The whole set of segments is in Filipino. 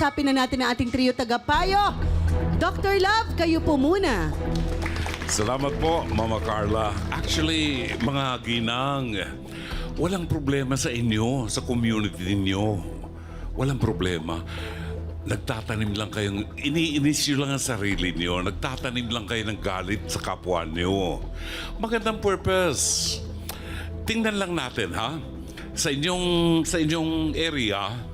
kausapin na natin ang ating trio tagapayo. Dr. Love, kayo po muna. Salamat po, Mama Carla. Actually, mga ginang, walang problema sa inyo, sa community ninyo. Walang problema. Nagtatanim lang kayong, iniinis nyo lang ang sarili nyo. Nagtatanim lang kayo ng galit sa kapwa nyo. Magandang purpose. Tingnan lang natin, ha? Sa inyong, sa inyong area,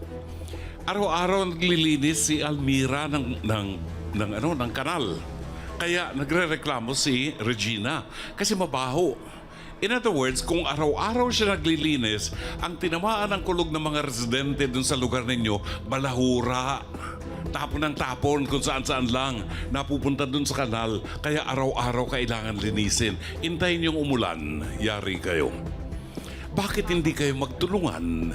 araw-araw naglilinis si Almira ng, ng, ng, ano, ng kanal. Kaya nagre-reklamo si Regina kasi mabaho. In other words, kung araw-araw siya naglilinis, ang tinamaan ng kulog ng mga residente dun sa lugar ninyo, balahura. Tapon ng tapon kung saan-saan lang. Napupunta dun sa kanal. Kaya araw-araw kailangan linisin. Intayin yung umulan. Yari kayo. Bakit hindi kayo magtulungan?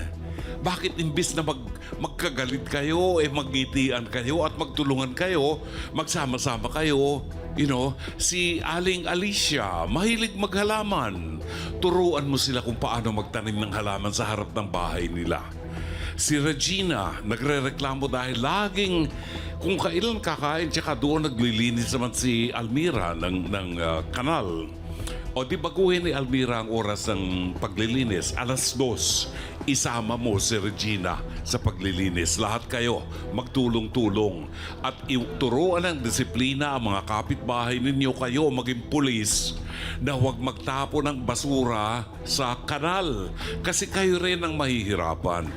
Bakit imbis na mag, magkagalit kayo, eh magngitian kayo at magtulungan kayo, magsama-sama kayo? You know, si Aling Alicia, mahilig maghalaman. Turuan mo sila kung paano magtanim ng halaman sa harap ng bahay nila. Si Regina, nagre-reklamo dahil laging kung kailan kakain tsaka doon naglilinis naman si Almira ng, ng ah, kanal. O di baguhin ni Almira ang oras ng paglilinis, alas dos. Isama mo si Regina sa paglilinis. Lahat kayo magtulong-tulong. At ituruan ng disiplina ang mga kapitbahay ninyo kayo maging pulis na huwag magtapo ng basura sa kanal. Kasi kayo rin ang mahihirapan.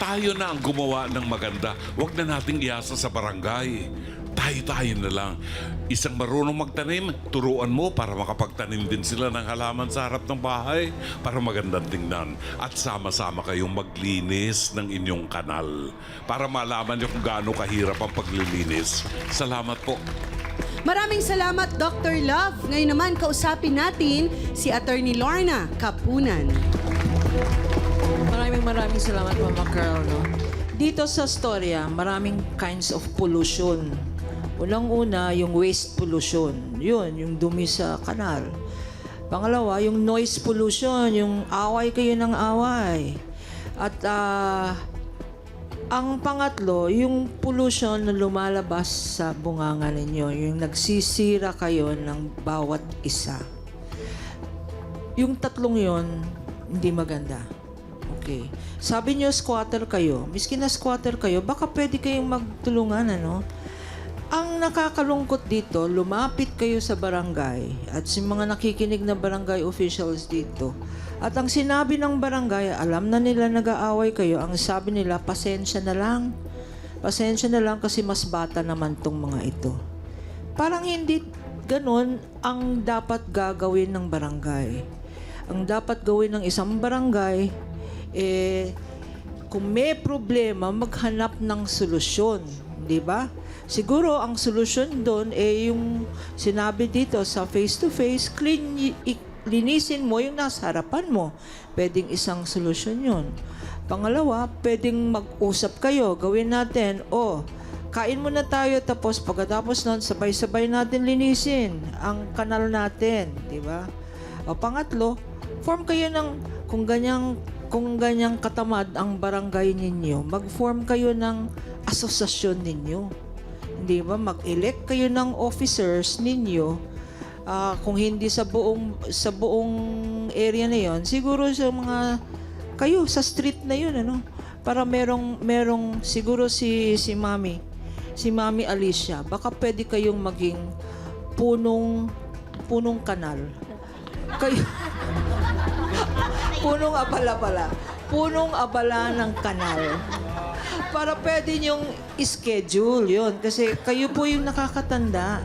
Tayo na ang gumawa ng maganda. Huwag na nating iasa sa barangay. Tayo-tayo na lang. Isang marunong magtanim, turuan mo para makapagtanim din sila ng halaman sa harap ng bahay para magandang tingnan. At sama-sama kayong maglinis ng inyong kanal para malaman niyo kung gaano kahirap ang paglilinis. Salamat po. Maraming salamat, Dr. Love. Ngayon naman, kausapin natin si Attorney Lorna Kapunan. Maraming maraming salamat, Mama Carl. No? Dito sa storya, maraming kinds of pollution. Unang-una, yung waste pollution. Yun, yung dumi sa kanal. Pangalawa, yung noise pollution, yung away kayo ng away. At ah, ang pangatlo, yung pollution na lumalabas sa bunganga ninyo, yung nagsisira kayo ng bawat isa. Yung tatlong yon hindi maganda. Okay. Sabi niyo squatter kayo. Miski na squatter kayo, baka pwede kayong magtulungan, ano? Ang nakakalungkot dito, lumapit kayo sa barangay at si mga nakikinig na barangay officials dito. At ang sinabi ng barangay, alam na nila nag-aaway kayo, ang sabi nila, pasensya na lang. Pasensya na lang kasi mas bata naman tong mga ito. Parang hindi ganun ang dapat gagawin ng barangay. Ang dapat gawin ng isang barangay, eh, kung may problema, maghanap ng solusyon. Di ba? Siguro ang solusyon doon eh yung sinabi dito sa face-to-face, clean, linisin mo yung nasa harapan mo. Pwedeng isang solusyon yun. Pangalawa, pwedeng mag-usap kayo. Gawin natin, oh, kain muna tayo tapos pagkatapos nun, sabay-sabay natin linisin ang kanal natin. Di ba? O pangatlo, form kayo ng kung ganyang kung ganyang katamad ang barangay ninyo, mag-form kayo ng asosasyon ninyo. Hindi ba? Mag-elect kayo ng officers ninyo. Ah, kung hindi sa buong sa buong area na 'yon, siguro sa mga kayo sa street na 'yon ano para merong merong siguro si si Mami si Mami Alicia baka pwede kayong maging punong punong kanal kayo punong abala pala. Punong abala ng kanal. Para pwede niyong schedule yon Kasi kayo po yung nakakatanda.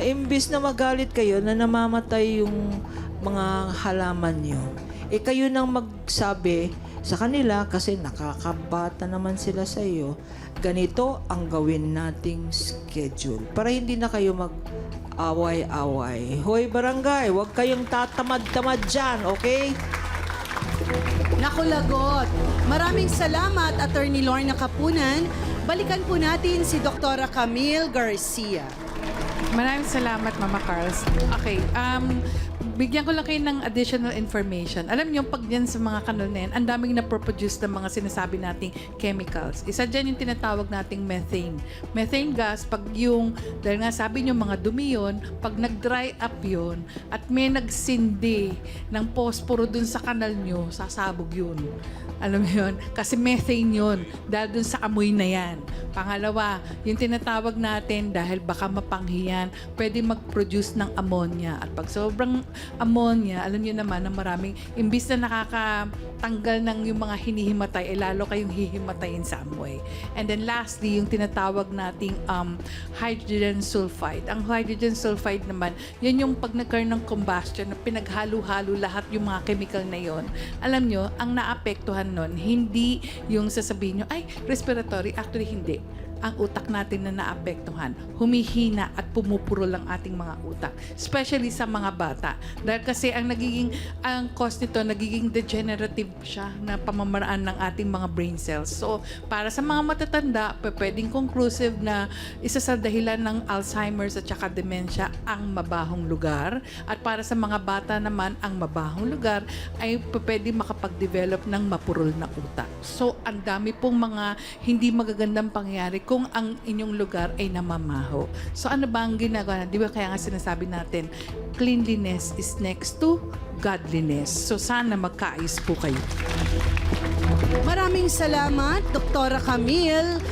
Imbis na magalit kayo na namamatay yung mga halaman niyo. Eh kayo nang magsabi sa kanila kasi nakakabata naman sila sa iyo. Ganito ang gawin nating schedule. Para hindi na kayo mag away-away. Hoy barangay, huwag kayong tatamad-tamad dyan, okay? Naku, lagot. Maraming salamat, Attorney Lorna Kapunan. Balikan po natin si Dr. Camille Garcia. Maraming salamat, Mama Carls. Okay, um, bigyan ko lang kayo ng additional information. Alam niyo, pag yan sa mga kanal na yan, ang daming na-produce ng mga sinasabi nating chemicals. Isa dyan yung tinatawag nating methane. Methane gas, pag yung, dahil nga sabi niyo mga dumi yun, pag nag-dry up yun, at may nagsindi ng posporo dun sa kanal nyo, sasabog yun. Alam mo yun? Kasi methane yun. Dahil dun sa amoy na yan. Pangalawa, yung tinatawag natin dahil baka mapanghiyan, pwede mag-produce ng ammonia. At pag sobrang ammonia, alam niyo naman na maraming, imbis na nakakatanggal ng yung mga hinihimatay, eh lalo kayong hihimatayin sa amoy. And then lastly, yung tinatawag nating um, hydrogen sulfide. Ang hydrogen sulfide naman, yan yung pag nagkaroon ng combustion na pinaghalo-halo lahat yung mga chemical na yon. Alam nyo, ang naapektuhan nun, hindi yung sasabihin nyo, ay, respiratory. Actually, hindi ang utak natin na naapektuhan. Humihina at pumupuro lang ating mga utak. Especially sa mga bata. Dahil kasi ang nagiging, ang cause nito, nagiging degenerative siya na pamamaraan ng ating mga brain cells. So, para sa mga matatanda, pwedeng conclusive na isa sa dahilan ng Alzheimer's at saka dementia ang mabahong lugar. At para sa mga bata naman, ang mabahong lugar ay pa- pwede makapag-develop ng mapurol na utak. So, ang dami pong mga hindi magagandang pangyayari kung ang inyong lugar ay namamaho. So, ano ba ang ginagawa? Di ba kaya nga sinasabi natin, cleanliness is next to godliness. So, sana magkaayos po kayo. Maraming salamat, Doktora Camille.